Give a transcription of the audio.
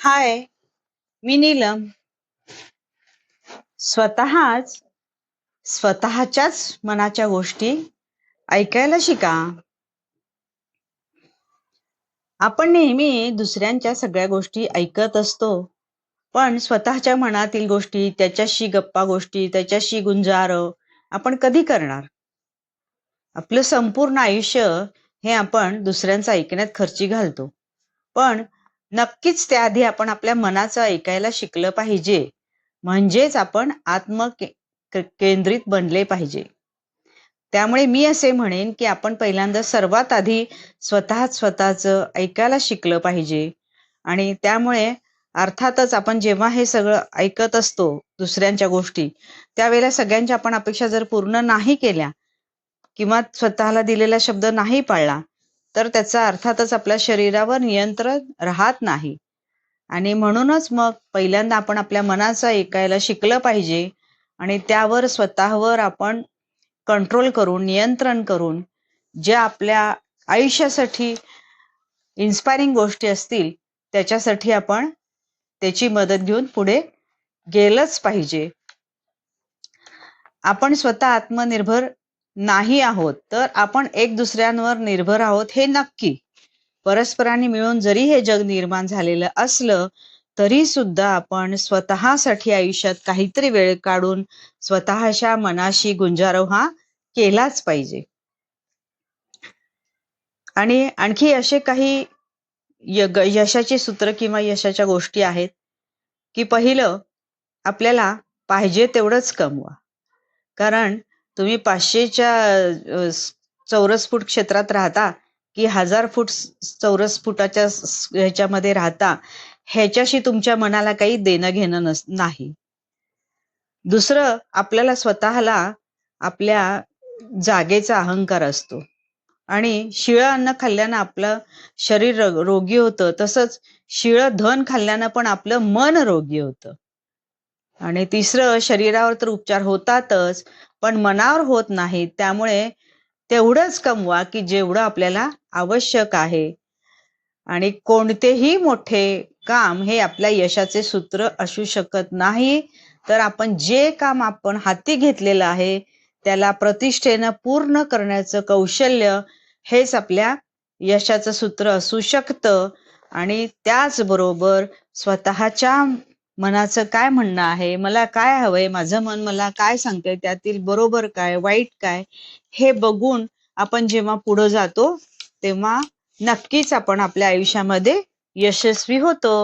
हाय मी नीलम. स्वतःच स्वतःच्याच मनाच्या गोष्टी ऐकायला शिका. आपण नेहमी दुसऱ्यांच्या सगळ्या गोष्टी ऐकत असतो पण स्वतःच्या मनातील गोष्टी त्याच्याशी गप्पा गोष्टी त्याच्याशी गुंजार आपण कधी करणार? आपलं संपूर्ण आयुष्य हे आपण दुसऱ्यांचं ऐकण्यात खर्ची घालतो. पण नक्कीच त्याआधी आपण आपल्या मनाचं ऐकायला शिकलं पाहिजे. म्हणजेच आपण आत्म के- केंद्रित बनले पाहिजे. त्यामुळे मी असे म्हणेन की आपण पहिल्यांदा सर्वात आधी स्वतःच स्वतःचं ऐकायला शिकलं पाहिजे. आणि त्यामुळे अर्थातच आपण जेव्हा हे सगळं ऐकत असतो दुसऱ्यांच्या गोष्टी त्यावेळेला सगळ्यांच्या आपण अपेक्षा जर पूर्ण नाही केल्या किंवा स्वतःला दिलेला शब्द नाही पाळला तर त्याचा अर्थातच आपल्या शरीरावर नियंत्रण राहत नाही. आणि म्हणूनच मग पहिल्यांदा आपण आपल्या मनाचं ऐकायला शिकलं पाहिजे आणि त्यावर स्वतःवर आपण कंट्रोल करून नियंत्रण करून ज्या आपल्या आयुष्यासाठी इन्स्पायरिंग गोष्टी असतील त्याच्यासाठी आपण त्याची मदत घेऊन पुढे गेलंच पाहिजे. आपण स्वतः आत्मनिर्भर नाही आहोत तर आपण एक दुसऱ्यांवर निर्भर आहोत हे नक्की. परस्परांनी मिळून जरी हे जग निर्माण झालेलं असलं तरी सुद्धा आपण स्वतःसाठी आयुष्यात काहीतरी वेळ काढून स्वतःच्या मनाशी गुंजारव हा केलाच पाहिजे. आणि आणखी असे काही यशाची यशाचे सूत्र किंवा यशाच्या गोष्टी आहेत की पहिलं आपल्याला पाहिजे तेवढंच कमवा. कारण तुम्ही पाचशेच्या चौरस फूट क्षेत्रात राहता की हजार फूट चौरस फुटाच्या ह्याच्यामध्ये राहता ह्याच्याशी तुमच्या मनाला काही देणं घेणं नस नाही. दुसरं आपल्याला स्वतःला आपल्या जागेचा अहंकार असतो. आणि शिळं अन्न खाल्ल्यानं आपलं शरीर रोगी होतं तसंच शिळं धन खाल्ल्यानं पण आपलं मन रोगी होतं. आणि तिसरं शरीरावर तर उपचार होतातच पण मनावर होत नाही. त्यामुळे तेवढंच कमवा की जेवढं आपल्याला आवश्यक आहे. आणि कोणतेही मोठे काम हे आपल्या यशाचे सूत्र असू शकत नाही. तर आपण जे काम आपण हाती घेतलेलं आहे त्याला प्रतिष्ठेनं पूर्ण करण्याचं कौशल्य हेच आपल्या यशाचं सूत्र असू शकतं. आणि त्याचबरोबर स्वतःच्या मनाचं काय म्हणणं आहे? मला काय हवंय? माझं मन मला काय सांगतंय? त्यातील बरोबर काय? वाईट काय? हे बघून आपण जेव्हा पुढे जातो तेव्हा नक्कीच आपण आपल्या आयुष्यामध्ये यशस्वी होतो.